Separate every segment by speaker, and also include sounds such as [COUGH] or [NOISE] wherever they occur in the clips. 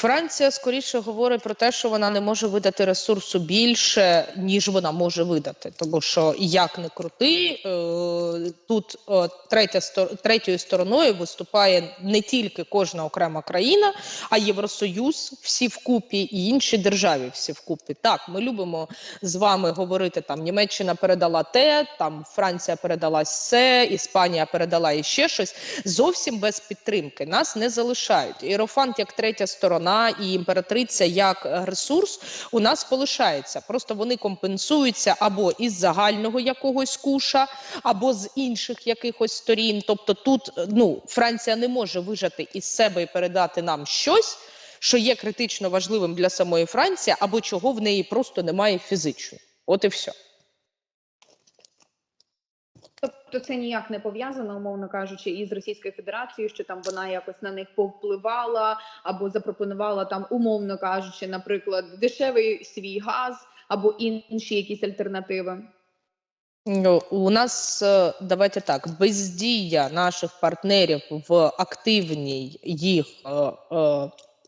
Speaker 1: Франція скоріше говорить про те, що вона не може видати ресурсу більше, ніж вона може видати. Тому що як не крути, е, тут е, третя третьою стороною виступає не тільки кожна окрема країна, а Євросоюз всі вкупі і інші держави всі вкупі. Так, ми любимо з вами говорити там Німеччина передала те, там Франція передала се, Іспанія передала іще щось. Зовсім без підтримки нас не залишають. Іерофант як третя сторона і імператриця як ресурс у нас полишається. Просто вони компенсуються або із загального якогось куша, або з інших якихось сторін. Тобто, тут ну Франція не може вижати із себе і передати нам щось. Що є критично важливим для самої Франції, або чого в неї просто немає фізично. От і все.
Speaker 2: Тобто це ніяк не пов'язано, умовно кажучи, із Російською Федерацією, що там вона якось на них повпливала або запропонувала там, умовно кажучи, наприклад, дешевий свій газ або інші якісь альтернативи.
Speaker 1: Ну, у нас е, давайте так, бездія наших партнерів в активній їх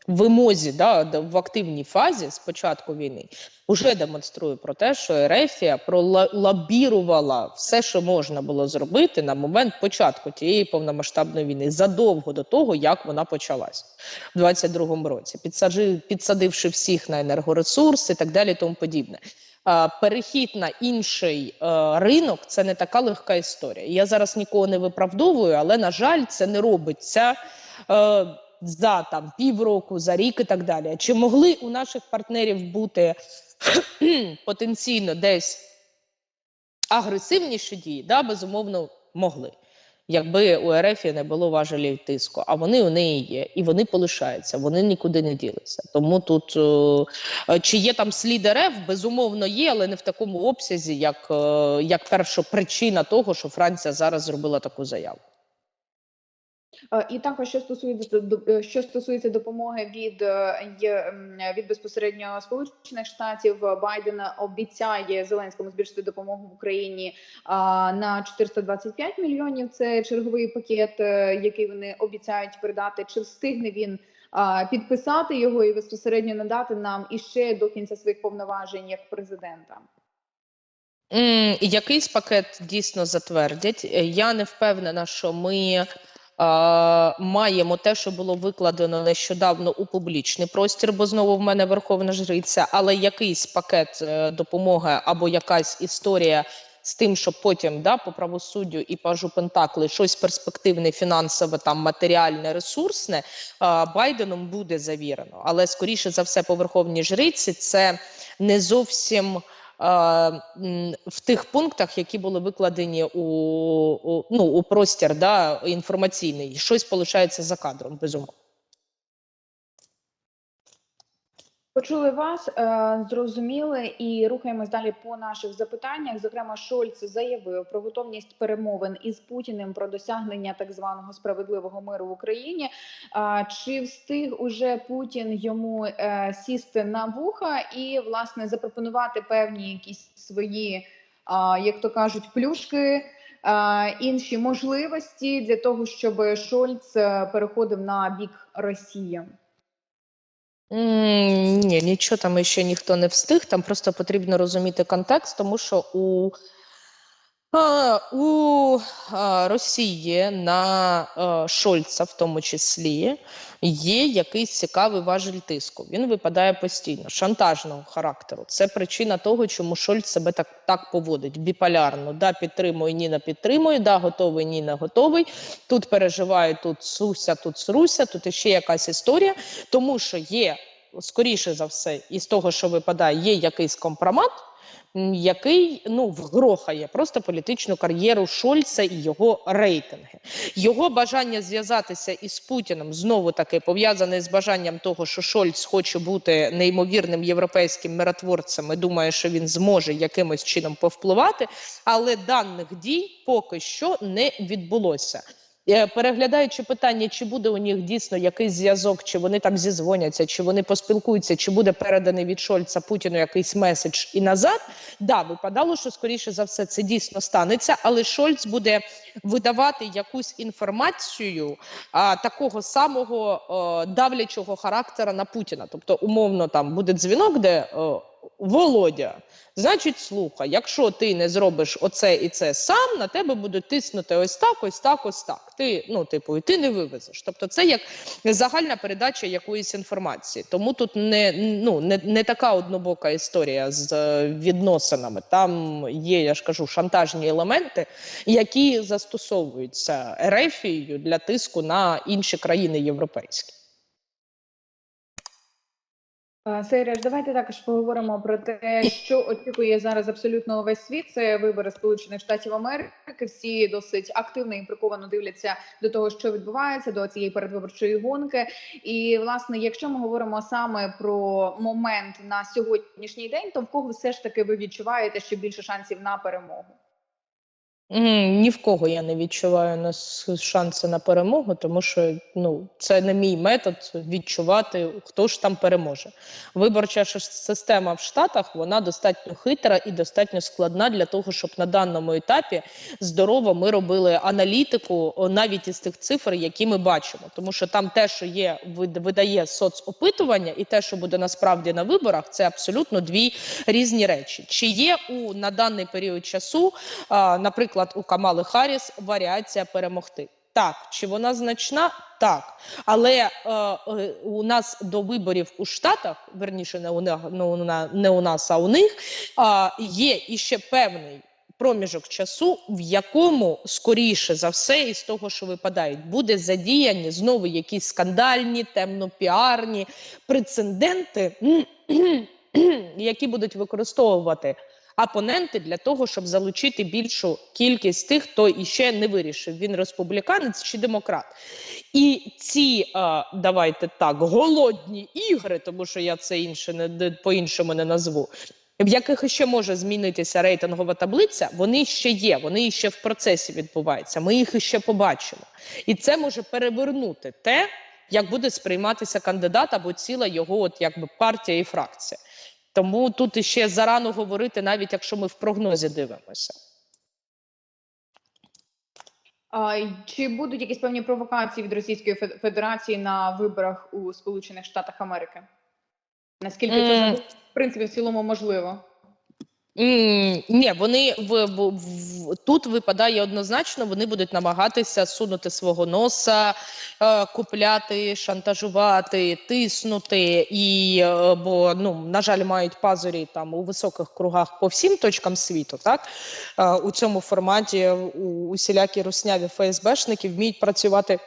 Speaker 1: вимозі, да, в активній фазі з початку війни, вже демонструє про те, що Ерефія пролобірувала все, що можна було зробити на момент початку тієї повномасштабної війни, задовго до того, як вона почалась в 22-му році, підсаджи, підсадивши всіх на енергоресурси і так далі, тому подібне. Перехід на інший е, ринок це не така легка історія. Я зараз нікого не виправдовую, але на жаль, це не робиться е, за там півроку, за рік і так далі. Чи могли у наших партнерів бути [CLEARS THROAT] потенційно десь агресивніші дії? Да, безумовно, могли. Якби у РФ не було важелів тиску, а вони у неї є, і вони полишаються, вони нікуди не ділися. Тому тут е, Чи є там слід РФ? Безумовно, є, але не в такому обсязі, як, е, як перша причина того, що Франція зараз зробила таку заяву.
Speaker 2: Е, І також що стосується е, що стосується допомоги від е, від безпосередньо Сполучених Штатів, Байден обіцяє Зеленському збільшити допомогу в Україні на 425 мільйонів. Це черговий пакет, який вони обіцяють передати. Чи встигне він підписати його і безпосередньо надати нам іще до кінця своїх повноважень як президента?
Speaker 1: Якийсь пакет дійсно затвердять. Я не впевнена, що ми маємо те, що було викладено нещодавно у публічний простір, бо знову в мене верховна жриця, але якийсь пакет е, допомоги або якась історія з тим, що потім да, по правосуддю і пажу Пентакли щось перспективне, фінансове, там матеріальне, ресурсне Байденом буде завірено. Але скоріше за все, по верховній жриці це не зовсім. В тих пунктах, які були викладені у, у ну у простір, да інформаційний, щось получається за кадром, безумовно.
Speaker 2: Почули вас, е, зрозуміли і рухаємось далі по наших запитаннях. Зокрема, Шольц заявив про готовність перемовин із Путіним про досягнення так званого справедливого миру в Україні. Чи встиг уже Путін йому е, сісти на вуха і власне запропонувати певні якісь свої, як то кажуть, плюшки? Інші можливості для того, щоб Шольц е, переходив на бік Росії.
Speaker 1: Ні, нічого там ще ніхто не встиг. Там просто потрібно розуміти контекст, тому що у, у Росії на Шольца, в тому числі, є якийсь цікавий важель тиску. Він випадає постійно, шантажного характеру. Це причина того, чому Шольц себе так, так поводить біполярно. Да, підтримує, ні, не підтримує, да, готовий, ні, не готовий. Тут переживаю, тут суся, тут сруся, тут іще якась історія, тому що є, скоріше за все, із того, що випадає, є якийсь компромат, який ну вгрохає просто політичну кар'єру Шольца і його рейтинги. Його бажання зв'язатися із Путіним знову таки пов'язане з бажанням того, що Шольц хоче бути неймовірним європейським миротворцем і думає, що він зможе якимось чином повпливати, але даних дій поки що не відбулося. Е, Переглядаючи питання, чи буде у них дійсно якийсь зв'язок, чи вони там зізвоняться, чи вони поспілкуються, чи буде переданий від Шольца Путіну якийсь меседж і назад. Да, випадало, що скоріше за все це дійсно станеться, але Шольц буде видавати якусь інформацію а, такого самого е, давлячого характера на Путіна. Тобто, умовно, там буде дзвінок, де е, Володя. Значить, слухай, якщо ти не зробиш оце і це сам, на тебе будуть тиснути ось так, ось так, ось так. Ти, ну, типу, і ти не вивезеш. Тобто, це як загальна передача якоїсь інформації. Тому тут не, ну, не, не така однобока історія з е, відносинами. Там є, я ж кажу, шантажні елементи, які застосовуються Ерефією для тиску на інші країни європейські.
Speaker 2: Е, Сейреш, давайте також поговоримо про те, що очікує зараз абсолютно весь світ. Це вибори Сполучених Штатів Америки. Всі досить активно і приковано дивляться до того, що відбувається, до цієї передвиборчої гонки. І власне, якщо ми говоримо саме про момент на сьогоднішній день, то в кого все ж таки ви відчуваєте, що більше шансів на перемогу?
Speaker 1: Ні в кого я не відчуваю шанси на перемогу, тому що ну це не мій метод відчувати, хто ж там переможе. Виборча система в Штатах вона достатньо хитра і достатньо складна для того, щоб на даному етапі здорово ми робили аналітику навіть із тих цифр, які ми бачимо. Тому що там те, що є, вид- видає соцопитування, і те, що буде насправді на виборах, це абсолютно дві різні речі. Чи є у на даний період часу, наприклад, у Камали Харріс варіація перемогти? Так, чи вона значна? Так, але е, е, у нас до виборів у Штатах, верніше, не у, не, не у нас, а у них а, є іще певний проміжок часу, в якому скоріше за все, із того, що випадають, буде задіяні знову якісь скандальні, темнопіарні прецеденти, [CLEARS THROAT] які будуть використовувати опоненти для того, щоб залучити більшу кількість тих, хто іще не вирішив, він республіканець чи демократ. І ці, а, давайте так, голодні ігри, тому що я це інше не по-іншому не назву. В яких ще може змінитися рейтингова таблиця, вони ще є, вони ще в процесі відбуваються. Ми їх ще побачимо, і це може перевернути те, як буде сприйматися кандидат або ціла його, от якби партія і фракція. Тому тут іще зарано говорити, навіть якщо ми в прогнозі дивимося.
Speaker 2: А чи будуть якісь певні провокації від Російської Федерації на виборах у Сполучених Штатах Америки? Наскільки це в принципі в цілому можливо?
Speaker 1: Ні, вони в, в, в тут випадає однозначно. Вони будуть намагатися сунути свого носа, е, купляти, шантажувати, тиснути. І е, бо ну на жаль, мають пазурі там у високих кругах по всім точкам світу. Так е, у цьому форматі у усілякі русняві ФСБшники вміють працювати.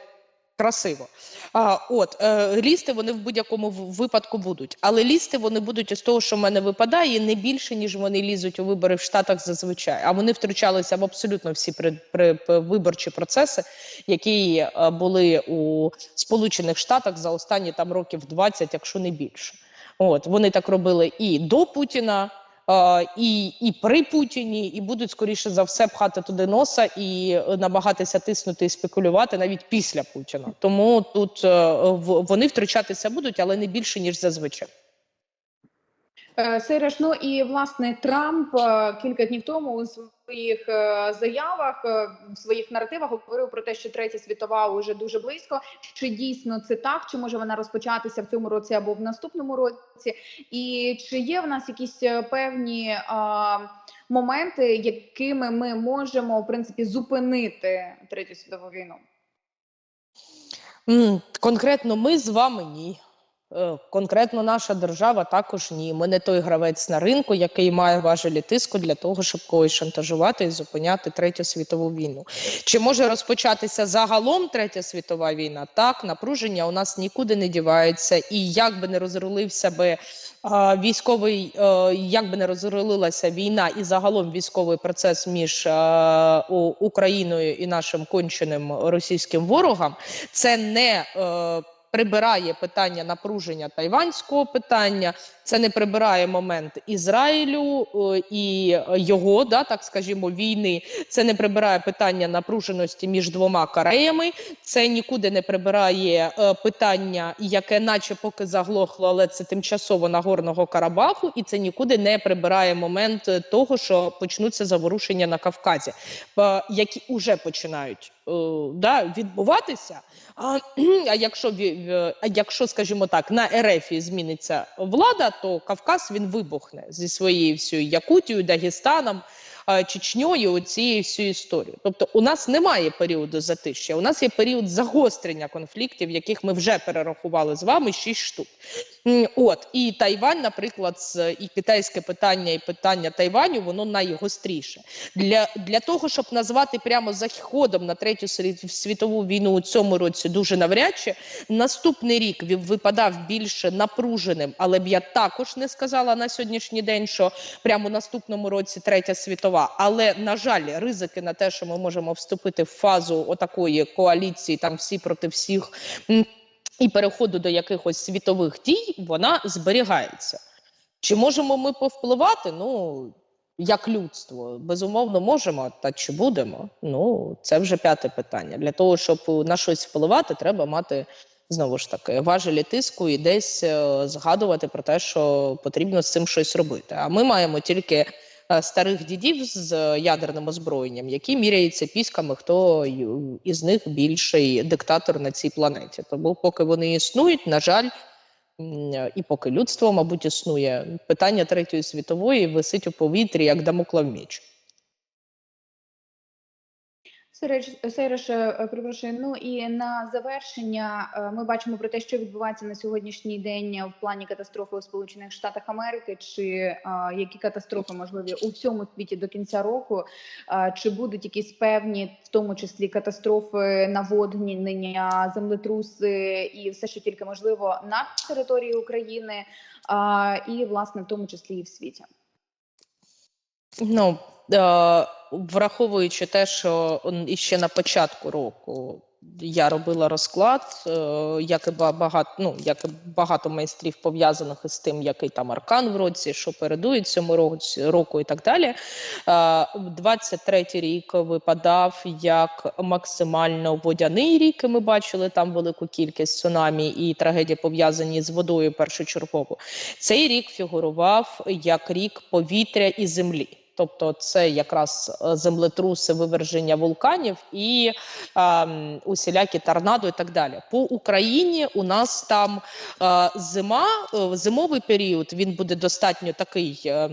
Speaker 1: Красиво. А, от е, лізти вони в будь-якому випадку будуть, але лізти вони будуть із того, що в мене випадає, не більше ніж вони лізуть у вибори в Штатах зазвичай. А вони втручалися в абсолютно всі при, при, при виборчі процеси, які е, були у Сполучених Штатах за останні там років 20, якщо не більше. От вони так робили і до Путіна. Е, І, і при Путіні, і будуть скоріше за все пхати туди носа і е, намагатися тиснути і спекулювати навіть після Путіна. Тому тут е, вони втручатися будуть, але не більше ніж зазвичай.
Speaker 2: Е, ну і власне Трамп е, кілька днів тому у своїх е, заявах, в своїх наративах говорив про те, що третя світова вже дуже близько. Чи дійсно це так? Чи може вона розпочатися в цьому році або в наступному році? І чи є в нас якісь певні е, моменти, якими ми можемо в принципі зупинити третю світову війну?
Speaker 1: Конкретно ми з вами ні. Е, Конкретно наша держава також ні. Ми не той гравець на ринку, який має важелі тиску для того, щоб когось шантажувати і зупиняти третю світову війну. Чи може розпочатися загалом третя світова війна? Так, напруження у нас нікуди не дівається, і як би не розрулився би військовий, е, як би не розрулилася війна і загалом військовий процес між е, Україною і нашим конченим російським ворогом, це не прибирає питання напруження тайванського питання, це не прибирає момент Ізраїлю е, і його, да, так скажімо, війни. Це не прибирає питання напруженості між двома Кореями. Це нікуди не прибирає е, питання, яке, наче поки заглохло, але це тимчасово Нагорного Карабаху, і це нікуди не прибирає момент того, що почнуться заворушення на Кавказі, е, які вже починають да, відбуватися. А, [CLEARS THROAT] а якщо а якщо, скажімо так, на РФ зміниться влада, то Кавказ він вибухне зі своєю всією Якутією, Дагестаном, Чечньою, цією всю історію. Тобто, у нас немає періоду затишчя, у нас є період загострення конфліктів, яких ми вже перерахували з вами шість штук. От і Тайвань, наприклад, і китайське питання, і питання Тайваню, воно найгостріше для, для того, щоб назвати прямо заходом на третю світову війну у цьому році, дуже навряд чи наступний рік випадав більше напруженим, але б я також не сказала на сьогоднішній день, що прямо наступному році третя світова. Але на жаль, ризики на те, що ми можемо вступити в фазу отакої коаліції, там всі проти всіх. І переходу до якихось світових дій вона зберігається. Чи можемо ми повпливати? Ну як людство, безумовно, можемо, та чи будемо? Ну це вже п'яте питання. Для того, щоб на щось впливати, треба мати знову ж таки важелі тиску і десь е, згадувати про те, що потрібно з цим щось робити. А ми маємо тільки старих дідів з е, ядерним озброєнням, які міряються пісками, хто із них більший диктатор на цій планеті. Тому, поки вони існують, на жаль. е, І поки людство, мабуть, існує, питання третьої світової висить у повітрі як дамоклав меч.
Speaker 2: Сереж- Сереж, е, перепрошую. Ну і на завершення е, ми бачимо про те, що відбувається на сьогоднішній день в плані катастрофи у Сполучених Штатах Америки. Чи е, які катастрофи можливі у всьому світі до кінця року? Е, Чи будуть якісь певні, в тому числі катастрофи, наводнення, землетруси і все, що тільки можливо на території України, е, і власне в тому числі і в світі?
Speaker 1: Ну, е, враховуючи те, що іще на початку року я робила розклад, е, як і багато, ну, як і багато майстрів пов'язаних із тим, який там аркан в році, що передує цьому року і так далі. Е, 23-й рік випадав як максимально водяний рік, і ми бачили там велику кількість цунамі і трагедії пов'язані з водою першочергово. Цей рік фігурував як рік повітря і землі. Тобто це якраз е, землетруси, виверження вулканів і е, усілякі торнадо і так далі. По Україні у нас там е, зима, е, зимовий період він буде достатньо такий, е,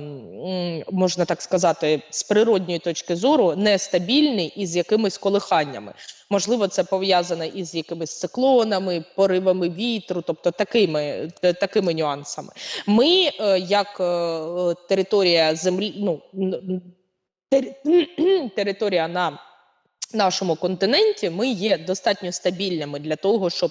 Speaker 1: можна так сказати, з природньої точки зору нестабільний і з якимись колиханнями. Можливо, це пов'язане із якимись циклонами, поривами вітру, тобто такими, такими нюансами. Ми, е, як е, територія землі, ну [CLEARS THROAT] територія на нашому континенті, ми є достатньо стабільними для того, щоб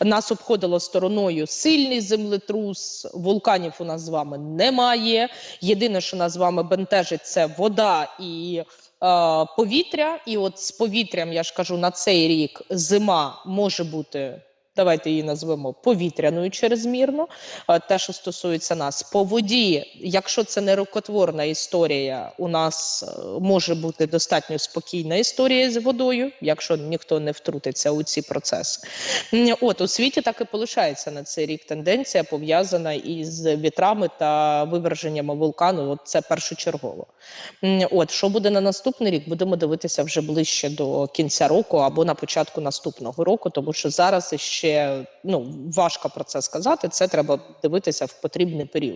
Speaker 1: нас обходило стороною сильний землетрус. Вулканів у нас з вами немає. Єдине, що нас з вами бентежить, це вода і. Е, Повітря, і от з повітрям я ж кажу на цей рік зима може бути давайте її назвемо повітряною чрезмірно. е, Те, що стосується нас, по воді, якщо це не рукотворна історія, у нас е, може бути достатньо спокійна історія з водою, якщо ніхто не втрутиться у ці процеси. От у світі так і полишається на цей рік тенденція пов'язана із вітрами та виверженнями вулкану. От це першочергово. От що буде на наступний рік, будемо дивитися вже ближче до кінця року або на початку наступного року, тому що зараз ще ну важко про це сказати. Це треба дивитися в потрібний період.